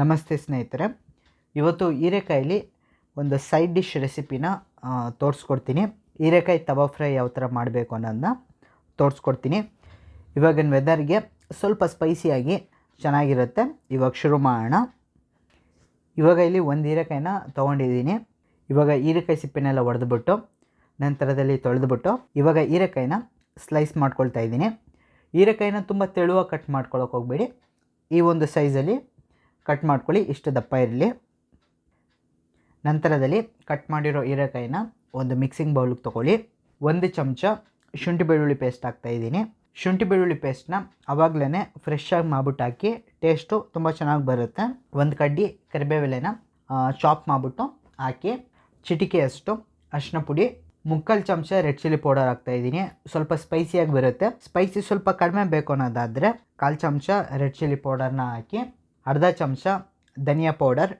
ನಮಸ್ತೆ ಸ್ನೇಹಿತರೆ. ಇವತ್ತು ಹೀರೆಕಾಯಲ್ಲಿ ಒಂದು ಸೈಡ್ ಡಿಶ್ ರೆಸಿಪಿನ ತೋರಿಸ್ಕೊಡ್ತೀನಿ. ಹೀರೆಕಾಯಿ ತವಾ ಫ್ರೈ ಯಾವ ಥರ ಮಾಡಬೇಕು ಅನ್ನೋದನ್ನ ತೋರಿಸ್ಕೊಡ್ತೀನಿ. ಇವಾಗಿನ ವೆದರ್ಗೆ ಸ್ವಲ್ಪ ಸ್ಪೈಸಿಯಾಗಿ ಚೆನ್ನಾಗಿರುತ್ತೆ. ಇವಾಗ ಶುರು ಮಾಡೋಣ. ಇವಾಗ ಇಲ್ಲಿ ಒಂದು ಹೀರೆಕಾಯಿನ ತೊಗೊಂಡಿದ್ದೀನಿ. ಇವಾಗ ಹೀರೆಕಾಯಿ ಸಿಪ್ಪಿನೆಲ್ಲ ಒಡೆದ್ಬಿಟ್ಟು, ನಂತರದಲ್ಲಿ ತೊಳೆದುಬಿಟ್ಟು ಇವಾಗ ಹೀರೆಕಾಯಿನ ಸ್ಲೈಸ್ ಮಾಡ್ಕೊಳ್ತಾ ಇದ್ದೀನಿ. ಹೀರೆಕಾಯಿನ ತುಂಬ ತೆಳುವಾಗಿ ಕಟ್ ಮಾಡ್ಕೊಳಕ್ಕೆ ಹೋಗಬೇಡಿ. ಈ ಒಂದು ಸೈಜಲ್ಲಿ ಕಟ್ ಮಾಡ್ಕೊಳ್ಳಿ, ಇಷ್ಟು ದಪ್ಪ ಇರಲಿ. ನಂತರದಲ್ಲಿ ಕಟ್ ಮಾಡಿರೋ ಹೀರೆಕಾಯಿನ ಒಂದು ಮಿಕ್ಸಿಂಗ್ ಬೌಲಿಗೆ ತೊಗೊಳ್ಳಿ. ಒಂದು ಚಮಚ ಶುಂಠಿ ಬೆಳ್ಳುಳ್ಳಿ ಪೇಸ್ಟ್ ಹಾಕ್ತಾಯಿದ್ದೀನಿ ಶುಂಠಿ ಬೆಳ್ಳುಳ್ಳಿ ಪೇಸ್ಟ್ನ ಆವಾಗಲೇ ಫ್ರೆಶ್ಶಾಗಿ ಮಾಡ್ಬಿಟ್ಟು ಹಾಕಿ ಟೇಸ್ಟು ತುಂಬ ಚೆನ್ನಾಗಿ ಬರುತ್ತೆ. ಒಂದು ಕಡ್ಡಿ ಕರಿಬೇವೆಲೆನ ಚಾಪ್ ಮಾಡಿಬಿಟ್ಟು ಹಾಕಿ ಚಿಟಿಕೆಯಷ್ಟು ಅರಿಶಿನ ಪುಡಿ, ಮುಕ್ಕಾಲು ಚಮಚ ರೆಡ್ ಚಿಲ್ಲಿ ಪೌಡರ್ ಹಾಕ್ತಾಯಿದ್ದೀನಿ ಸ್ವಲ್ಪ ಸ್ಪೈಸಿಯಾಗಿ ಬರುತ್ತೆ. ಸ್ಪೈಸಿ ಸ್ವಲ್ಪ ಕಡಿಮೆ ಬೇಕು ಅನ್ನೋದಾದರೆ, ಕಾಲು ಚಮಚ ರೆಡ್ ಚಿಲ್ಲಿ ಪೌಡರ್ನ ಹಾಕಿ ಅರ್ಧ ಚಮಚ ಧನಿಯಾ ಪೌಡರ್,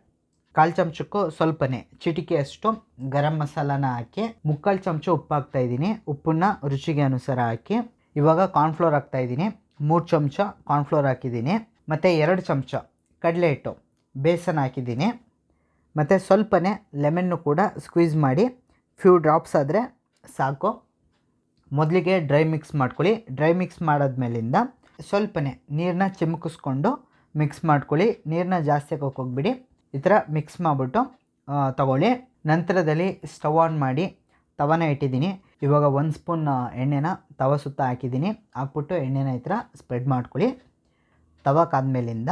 ಕಾಲು ಚಮಚಕ್ಕೂ ಸ್ವಲ್ಪನೇ ಚಿಟಿಕೆಯಷ್ಟು ಗರಂ ಮಸಾಲಾನ ಹಾಕಿ, ಮುಕ್ಕಾಲು ಚಮಚ ಉಪ್ಪು ಹಾಕ್ತಾ ಇದ್ದೀನಿ. ಉಪ್ಪನ್ನ ರುಚಿಗೆ ಅನುಸಾರ ಹಾಕಿ, ಇವಾಗ ಕಾರ್ನ್ಫ್ಲೋರ್ ಹಾಕ್ತಾ ಇದ್ದೀನಿ. ಮೂರು ಚಮಚ ಕಾರ್ನ್ಫ್ಲೋರ್ ಹಾಕಿದ್ದೀನಿ. ಮತ್ತು ಎರಡು ಚಮಚ ಕಡಲೆ ಹಿಟ್ಟು, ಬೇಸನ್ ಹಾಕಿದ್ದೀನಿ. ಮತ್ತು ಸ್ವಲ್ಪನೇ ಲೆಮನ್ನು ಕೂಡ ಸ್ಕ್ವೀಸ್ ಮಾಡಿ ಫ್ಯೂ ಡ್ರಾಪ್ಸ್ ಆದರೆ ಸಾಕು. ಮೊದಲಿಗೆ ಡ್ರೈ ಮಿಕ್ಸ್ ಮಾಡ್ಕೊಳ್ಳಿ. ಡ್ರೈ ಮಿಕ್ಸ್ ಮಾಡಾದ್ಮೇಲಿಂದ ಸ್ವಲ್ಪನೇ ನೀರನ್ನ ಚಿಮುಕಿಸ್ಕೊಂಡು ಮಿಕ್ಸ್ ಮಾಡ್ಕೊಳ್ಳಿ ನೀರನ್ನ ಜಾಸ್ತಿ ಹಾಕೋಕೆ ಹೋಗ್ಬಿಡಿ. ಈ ಥರ ಮಿಕ್ಸ್ ಮಾಡಿಬಿಟ್ಟು ತಗೊಳ್ಳಿ. ನಂತರದಲ್ಲಿ ಸ್ಟವ್ ಆನ್ ಮಾಡಿ ತವನ ಇಟ್ಟಿದ್ದೀನಿ. ಇವಾಗ ಒಂದು ಸ್ಪೂನ್ ಎಣ್ಣೆನ ತವ ಸುತ್ತ ಹಾಕಿದ್ದೀನಿ. ಹಾಕ್ಬಿಟ್ಟು ಎಣ್ಣೆನ ಈ ಥರ ಸ್ಪ್ರೆಡ್ ಮಾಡ್ಕೊಳ್ಳಿ. ತವಕ್ಕಾದ್ಮೇಲಿಂದ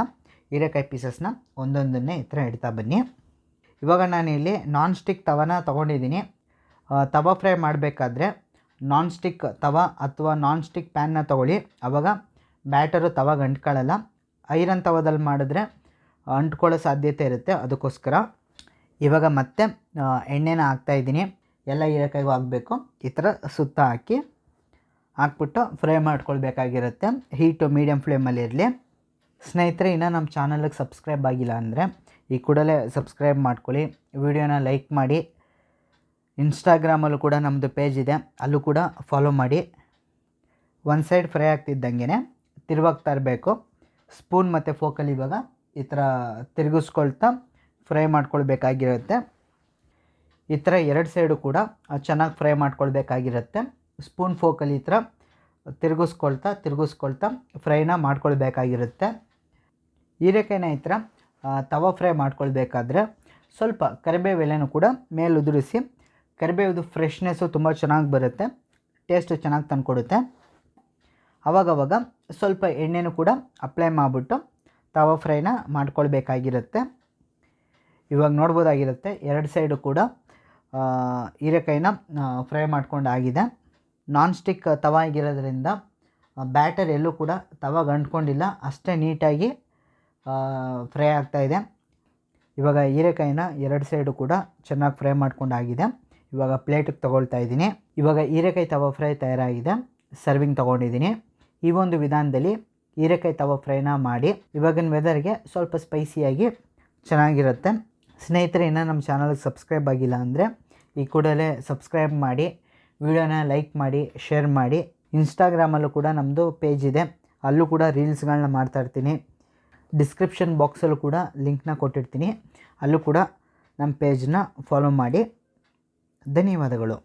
ಹೀರೆಕಾಯಿ ಪೀಸಸ್ನ ಒಂದೊಂದನ್ನೇ ಈ ಥರ ಇಡ್ತಾ ಬನ್ನಿ. ಇವಾಗ ನಾನಿಲ್ಲಿ ನಾನ್ ಸ್ಟಿಕ್ ತವನ ತೊಗೊಂಡಿದ್ದೀನಿ. ತವ ಫ್ರೈ ಮಾಡಬೇಕಾದ್ರೆ ನಾನ್ ಸ್ಟಿಕ್ ತವ ಅಥವಾ ನಾನ್ ಸ್ಟಿಕ್ ಪ್ಯಾನ್ನ ತೊಗೊಳ್ಳಿ. ಆವಾಗ ಬ್ಯಾಟರು ತವ ಅಂಟ್ಕೊಳ್ಳಲ್ಲ ಐರನ್ ತವದಲ್ಲಿ ಮಾಡಿದ್ರೆ ಅಂಟ್ಕೊಳ್ಳೋ ಸಾಧ್ಯತೆ ಇರುತ್ತೆ. ಅದಕ್ಕೋಸ್ಕರ ಇವಾಗ ಮತ್ತೆ ಎಣ್ಣೆನ ಹಾಕ್ತಾಯಿದ್ದೀನಿ ಎಲ್ಲ ಹೀರೆಕಾಯಿಗೂ ಹಾಕಬೇಕು. ಈ ಥರ ಸುತ್ತ ಹಾಕಿ ಹಾಕ್ಬಿಟ್ಟು ಫ್ರೈ ಮಾಡ್ಕೊಳ್ಬೇಕಾಗಿರುತ್ತೆ. ಹೀಟು ಮೀಡಿಯಮ್ ಫ್ಲೇಮಲ್ಲಿ ಇರಲಿ. ಸ್ನೇಹಿತರೆ, ಇನ್ನೂ ನಮ್ಮ ಚಾನಲ್ಗೆ ಸಬ್ಸ್ಕ್ರೈಬ್ ಆಗಿಲ್ಲ ಅಂದರೆ ಈ ಕೂಡಲೇ ಸಬ್ಸ್ಕ್ರೈಬ್ ಮಾಡ್ಕೊಳ್ಳಿ. ವಿಡಿಯೋನ ಲೈಕ್ ಮಾಡಿ. ಇನ್ಸ್ಟಾಗ್ರಾಮಲ್ಲೂ ಕೂಡ ನಮ್ಮದು ಪೇಜ್ ಇದೆ. ಅಲ್ಲೂ ಕೂಡ ಫಾಲೋ ಮಾಡಿ. ಒಂದು ಸೈಡ್ ಫ್ರೈ ಆಗ್ತಿದ್ದಂಗೆ ತಿರುವಾಗ್ತಾ ಇರಬೇಕು ಸ್ಪೂನ್ ಮತ್ತು ಫೋಕಲ್ಲಿ ಇವಾಗ ಈ ಥರ ತಿರುಗಿಸ್ಕೊಳ್ತಾ ಫ್ರೈ ಮಾಡ್ಕೊಳ್ಬೇಕಾಗಿರುತ್ತೆ. ಈ ಥರ ಎರಡು ಸೈಡು ಕೂಡ ಚೆನ್ನಾಗಿ ಫ್ರೈ ಮಾಡ್ಕೊಳ್ಬೇಕಾಗಿರುತ್ತೆ. ಸ್ಪೂನ್ ಫೋಕಲ್ಲಿ ಈ ಥರ ತಿರುಗಿಸ್ಕೊಳ್ತಾ ತಿರುಗಿಸ್ಕೊಳ್ತಾ ಫ್ರೈನ ಮಾಡ್ಕೊಳ್ಬೇಕಾಗಿರುತ್ತೆ. ಹೀರೆಕಾಯಿನ ಈ ಥರ ತವ ಫ್ರೈ ಮಾಡ್ಕೊಳ್ಬೇಕಾದ್ರೆ ಸ್ವಲ್ಪ ಕರಿಬೇವೆಲೆನೂ ಕೂಡ ಮೇಲೆ ಉದುರಿಸಿ ಕರಿಬೇವುದು ಫ್ರೆಶ್ನೆಸ್ಸು ತುಂಬ ಚೆನ್ನಾಗಿ ಬರುತ್ತೆ ಟೇಸ್ಟು ಚೆನ್ನಾಗಿ ತಂದುಕೊಡುತ್ತೆ. ಅವಾಗವಾಗ ಸ್ವಲ್ಪ ಎಣ್ಣೆನೂ ಕೂಡ ಅಪ್ಲೈ ಮಾಡಿಬಿಟ್ಟು ತವ ಫ್ರೈನ ಮಾಡ್ಕೊಳ್ಬೇಕಾಗಿರುತ್ತೆ. ಇವಾಗ ನೋಡ್ಬೋದಾಗಿರುತ್ತೆ, ಎರಡು ಸೈಡು ಕೂಡ ಹೀರೆಕಾಯಿನ ಫ್ರೈ ಮಾಡ್ಕೊಂಡು ಆಗಿದೆ ನಾನ್ ಸ್ಟಿಕ್ ತವ ಆಗಿರೋದ್ರಿಂದ ಬ್ಯಾಟರ್ ಎಲ್ಲೂ ಕೂಡ ತವಾಗ ಅಂಟ್ಕೊಂಡಿಲ್ಲ ಅಷ್ಟೇ ನೀಟಾಗಿ ಫ್ರೈ ಆಗ್ತಾಯಿದೆ ಇವಾಗ ಹೀರೆಕಾಯಿನ ಎರಡು ಸೈಡು ಕೂಡ ಚೆನ್ನಾಗಿ ಫ್ರೈ ಮಾಡ್ಕೊಂಡಾಗಿದೆ. ಇವಾಗ ಪ್ಲೇಟಿಗೆ ತೊಗೊಳ್ತಾ ಇದ್ದೀನಿ. ಇವಾಗ ಹೀರೆಕಾಯಿ ತವ ಫ್ರೈ ತಯಾರಾಗಿದೆ. ಸರ್ವಿಂಗ್ ತೊಗೊಂಡಿದ್ದೀನಿ. ಈ ಒಂದು ವಿಧಾನದಲ್ಲಿ ಹೀರೆಕಾಯಿ ತವ ಫ್ರೈನ ಮಾಡಿ ಇವಾಗಿನ ವೆದರ್ಗೆ ಸ್ವಲ್ಪ ಸ್ಪೈಸಿಯಾಗಿ ಚೆನ್ನಾಗಿರುತ್ತೆ. ಸ್ನೇಹಿತರೆ, ಇನ್ನೂ ನಮ್ಮ ಚಾನಲ್ಗೆ ಸಬ್ಸ್ಕ್ರೈಬ್ ಆಗಿಲ್ಲ ಅಂದರೆ ಈ ಕೂಡಲೇ ಸಬ್ಸ್ಕ್ರೈಬ್ ಮಾಡಿ, ವಿಡಿಯೋನ ಲೈಕ್ ಮಾಡಿ ಶೇರ್ ಮಾಡಿ. ಇನ್ಸ್ಟಾಗ್ರಾಮಲ್ಲೂ ಕೂಡ ನಮ್ಮದು ಪೇಜ್ ಇದೆ. ಅಲ್ಲೂ ಕೂಡ ರೀಲ್ಸ್ಗಳನ್ನ ಮಾಡ್ತಾಯಿರ್ತೀನಿ ಡಿಸ್ಕ್ರಿಪ್ಷನ್ ಬಾಕ್ಸಲ್ಲೂ ಕೂಡ ಲಿಂಕ್ನ ಕೊಟ್ಟಿರ್ತೀನಿ. ಅಲ್ಲೂ ಕೂಡ ನಮ್ಮ ಪೇಜನ್ನ ಫಾಲೋ ಮಾಡಿ. ಧನ್ಯವಾದಗಳು.